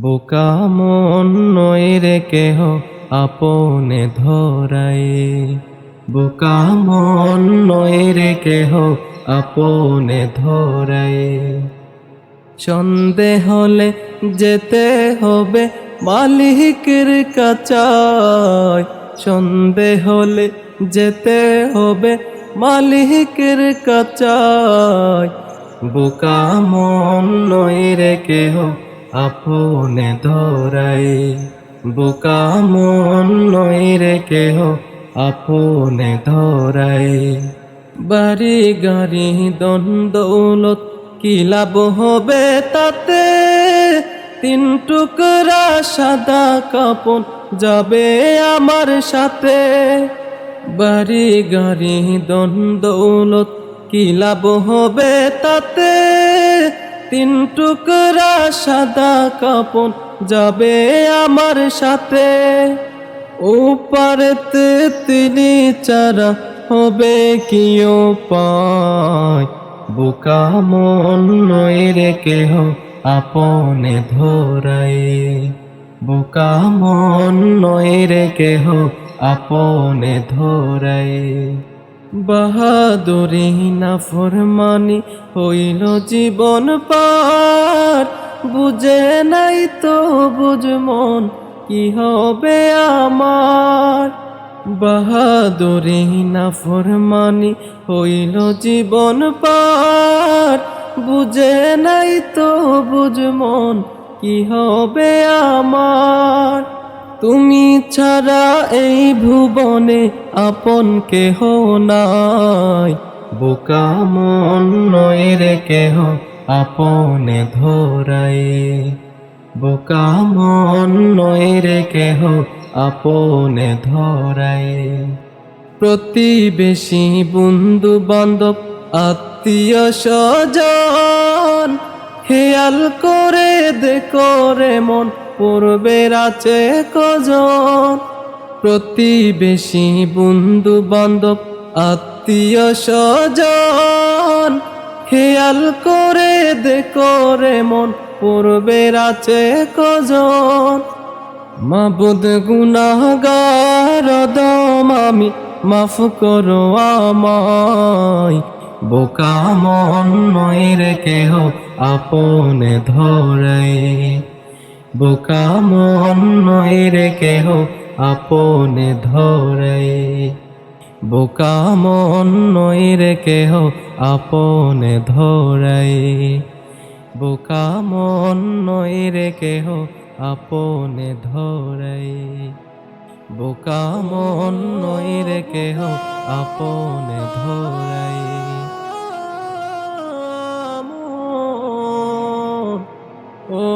বোকা মন রে কেহ আপনে ধরাই। বোকা মন রে কেহ আপনে ধরাই। সন্দেহ হলে যেতে হবে মালিকের কাচায়। সন্দেহ হলে যেতে হবে মালিকের কাচায়। বোকা মন রে কেহ আপনে ধরাই, বোকা মন নয় রে কেহ, আপনে ধরাই। বাড়ি গাড়ি দন্দৌলত কি লাভ হবে তাতে? তিন টুকরা সাদা কাপড় যাবে আমার সাথে। বাড়ি গাড়ি দন্দৌলত কি লাভ হবে তাতে? তিন টুকরা সাদা কাপড় যাবে আমার সাথে। উপারেতে তিনি চারা হবে কি পায়। বোকা মন নয় রে কেহ আপনে ধরাই বোকা মন নয় রে কেহ আপনে ধরাই বাহাদুরি না ফরমানি হইল জীবন পার। বুঝে নাই তো বুঝ মন কি হবে আমার। বাহাদুরি না ফরমানি হইল জীবন পার। বুঝে নাই তো বুঝ মন কি হবে আমার। তুমি ছাড়া এই ভুবনে আপন কেহ নাই। বোকা মন নয় রে কেহ আপনে ধরাই। বোকা মন নয় রে কেহ আপনে ধরাই। প্রতিবেশী বন্ধু বান্ধব, আত্মীয় স্বজন, খেয়াল করে দেখো রে মন পূর্বের আছে কজন? প্রতিবেশী, বন্ধু বান্ধব, আত্মীয় স্বজন। খেয়াল করে দেখো মন পূর্বের আছে কজন? মাবুদ গুনাগার দম আমি, মাফ করো আমায়। বোকা মন নয় রে কেহ আপনে ধরাই বোকা মন রে কেহ আপনে ধরাই বোকা মন রে কেহ আপনে ধরাই বোকা মন রে কেহ আপনে ধরাই বোকা মন রে কেহ আপনে ধরাই ও